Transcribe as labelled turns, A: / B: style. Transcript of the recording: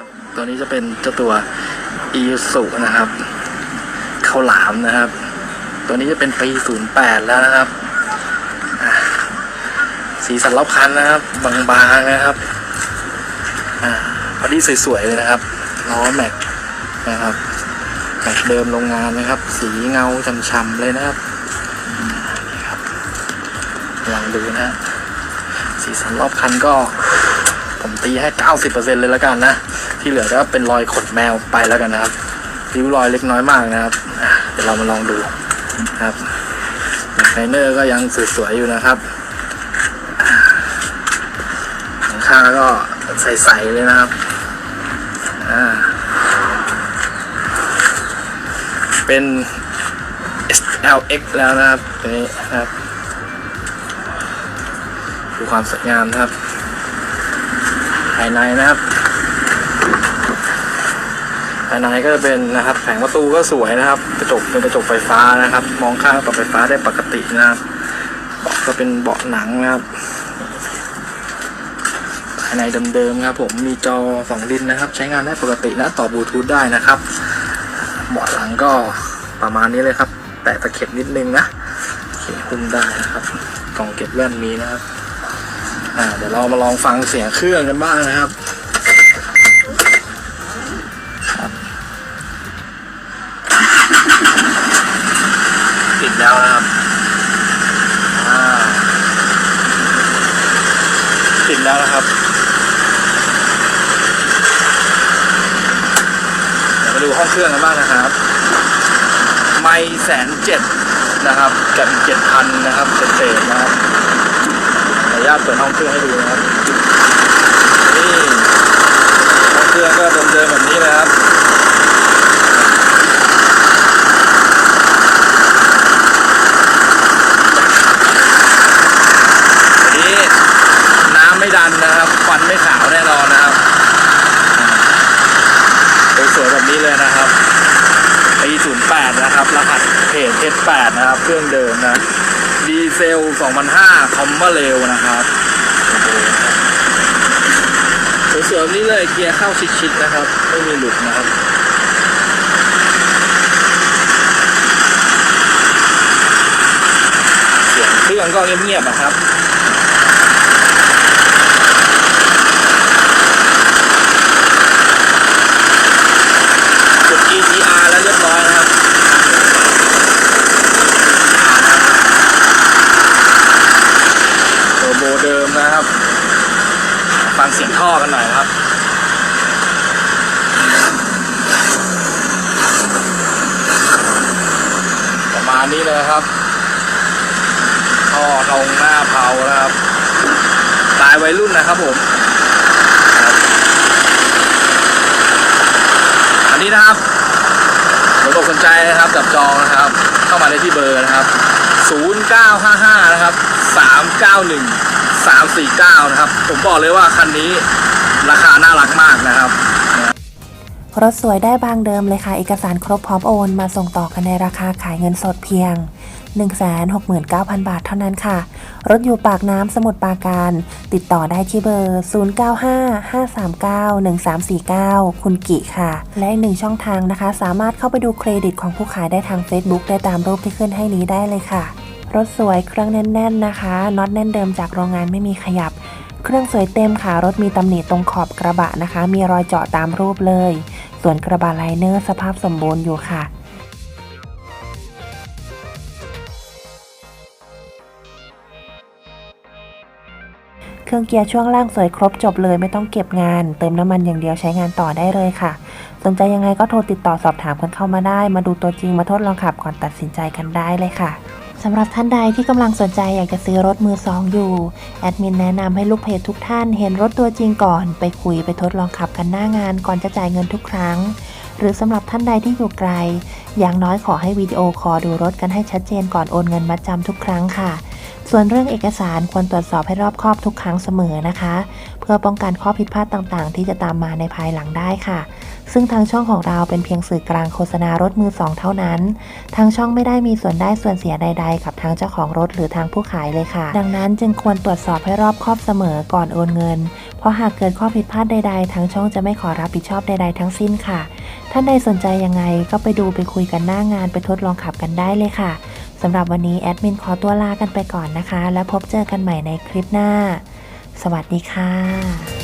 A: ครับตัวนี้จะเป็นเจ้าตัวอีสุนะครับข้าวหลามนะครับ ตัวนี้จะเป็นปี08แล้วนะครับสีสันรอบคันนะครับ บางๆนะครับอ่าพอดีสวยๆเลยนะครับล้อแม็กนะครับแม็กเดิมโรงงานนะครับ สีเงาช่ำๆเลยนะครับอ่านี่ครับลองดูนะฮะสีสันรอบคันก็ ผมตีให้ 90%เลยแล้วกันนะ ที่เหลือก็เป็นรอยขนแมวไปแล้วกันนะครับริ้วรอยเล็กน้อยมากนะครับเดี๋ยวเรามาลองดูนะครับไฟเนอร์ก็ยังสวยๆอยู่นะครับอะหลังคาก็ใสๆเลยนะครับเป็น SLX แล้วนะครับตัวนี้นะครับดูความสวยงามนะครับภายในนะครับ ภายในก็จะเป็นนะครับแผงประตูก็สวยนะครับ กระจกเป็นกระจกไฟฟ้านะครับ มองข้างปรับไฟฟ้าได้ปกตินะครับเบาะก็เป็นเบาะหนังนะครับภายในเดิมๆครับผมมีจอสองดินนะครับ ใช้งานได้ปกติและต่อบลูทูธได้นะครับเบาะหลังก็ประมาณนี้เลยครับ แต่ตะเข็บนิดนึงนะเขียนหุ้มได้นะครับกล่องเก็บแว่นมีนะครับอ่าเดี๋ยวเรามาลองฟังเสียงเครื่องกันบ้างนะครับ ติดแล้วนะครับเดี๋ยวมาดูห้องเครื่องกันบ้างนะครับ ไม่แสนเจ็ดนะครับกับอีกเจ็ดพันนะครับเศษๆนะครับขออนุญาตเปิดห้องเครื่องให้ดูนะครับนี่ห้องเครื่องก็เดิมๆแบบนี้เลยครับ อันนี้น้ำไม่ดันนะครับควันไม่ขาวแน่นอนนะครับอ่าสวยๆแบบนี้เลยนะครับปี08 นะครับ รหัสเพจ S8 นะครับ เครื่องเดิมนะ ดีเซล 2005 คอมเมอร์เร็วนะครับโอ้โหนะครับสวยๆนี้เลยเกียร์เข้าชิดๆนะครับ ไม่มีหลุดนะครับเสียงเครื่องก็เงียบๆนะครับ กด ECR แล้วเรียบร้อยนะครับเทอร์โบเดิม นะครับ ฟังเสียงท่อกันหน่อยครับประมาณนี้เลยครับท่อตรงหน้าเผานะครับสไตล์วัยรุ่นนะครับผมอันนี้นะครับสนอกสนใจนะครับจับจองนะครับ เข้ามาได้ที่เบอร์นะครับ 0955 นะครับ 391 349 นะครับ ผมบอกเลยว่าคันนี้ราคาน่ารักมากนะครับ
B: รถสวยได้บางเดิมเลยค่ะ เอกสารครบพร้อมโอน มาส่งต่อกันในราคาขายเงินสดเพียง 169,000 บาทเท่านั้นค่ะ รถอยู่ปากน้ำสมุทรปราการ ติดต่อได้ที่เบอร์ 0955391349 คุณกิค่ะ และอีกหนึ่งช่องทางนะคะ สามารถเข้าไปดูเครดิตของผู้ขายได้ทาง Facebook ได้ตามรูปที่ขึ้นให้นี้ได้เลยค่ะ รถสวยเครื่องแน่นๆนะคะน็อตแน่นเดิมจากโรงงานไม่มีขยับ เครื่องสวยเต็มค่ะรถมีตำหนิตรงขอบกระบะนะคะ มีรอยเจาะตามรูปเลย ส่วนกระบะไลเนอร์สภาพสมบูรณ์อยู่ค่ะเครื่องเกียร์ช่วงล่างสวยครบจบเลยไม่ต้องเก็บงาน เติมน้ำมันอย่างเดียวใช้งานต่อได้เลยค่ะ สนใจยังไงก็โทรติดต่อสอบถามกันเข้ามาได้ มาดูตัวจริงมาทดลองขับก่อนตัดสินใจกันได้เลยค่ะ สำหรับท่านใดที่กำลังสนใจอยากจะซื้อรถมือสองอยู่ แอดมินแนะนำให้ลูกเพจทุกท่านเห็นรถตัวจริงก่อน ไปคุยไปทดลองขับกันหน้างานก่อนจะจ่ายเงินทุกครั้ง หรือสำหรับท่านใดที่อยู่ไกล อย่างน้อยขอให้วิดีโอคอดูรถกันให้ชัดเจนก่อนโอนเงินมัดจำทุกครั้งค่ะ ส่วนเรื่องเอกสารควรตรวจสอบให้รอบคอบทุกครั้งเสมอนะคะ เพื่อป้องกันข้อผิดพลาดต่างๆ ที่จะตามมาในภายหลังได้ค่ะ ซึ่งทางช่องของเราเป็นเพียงสื่อกลางโฆษณารถมือสองเท่านั้น ทางช่องไม่ได้มีส่วนได้ส่วนเสียใด ๆ กับทางเจ้าของรถหรือทางผู้ขายเลยค่ะ ดังนั้นจึงควรตรวจสอบให้รอบคอบเสมอก่อนโอนเงิน เพราะราะหากเกิดข้อผิดพลาดใด ๆ ทางช่องจะไม่ขอรับผิดชอบใด ๆ ทั้งสิ้นค่ะ ท่านใดสนใจยังไงก็ไปดูไปคุยกันหน้างานไปทดลองขับกันได้เลยค่ะสำหรับวันนี้แอดมินขอตัวลากันไปก่อนนะคะ แล้วพบเจอกันใหม่ในคลิปหน้า สวัสดีค่ะ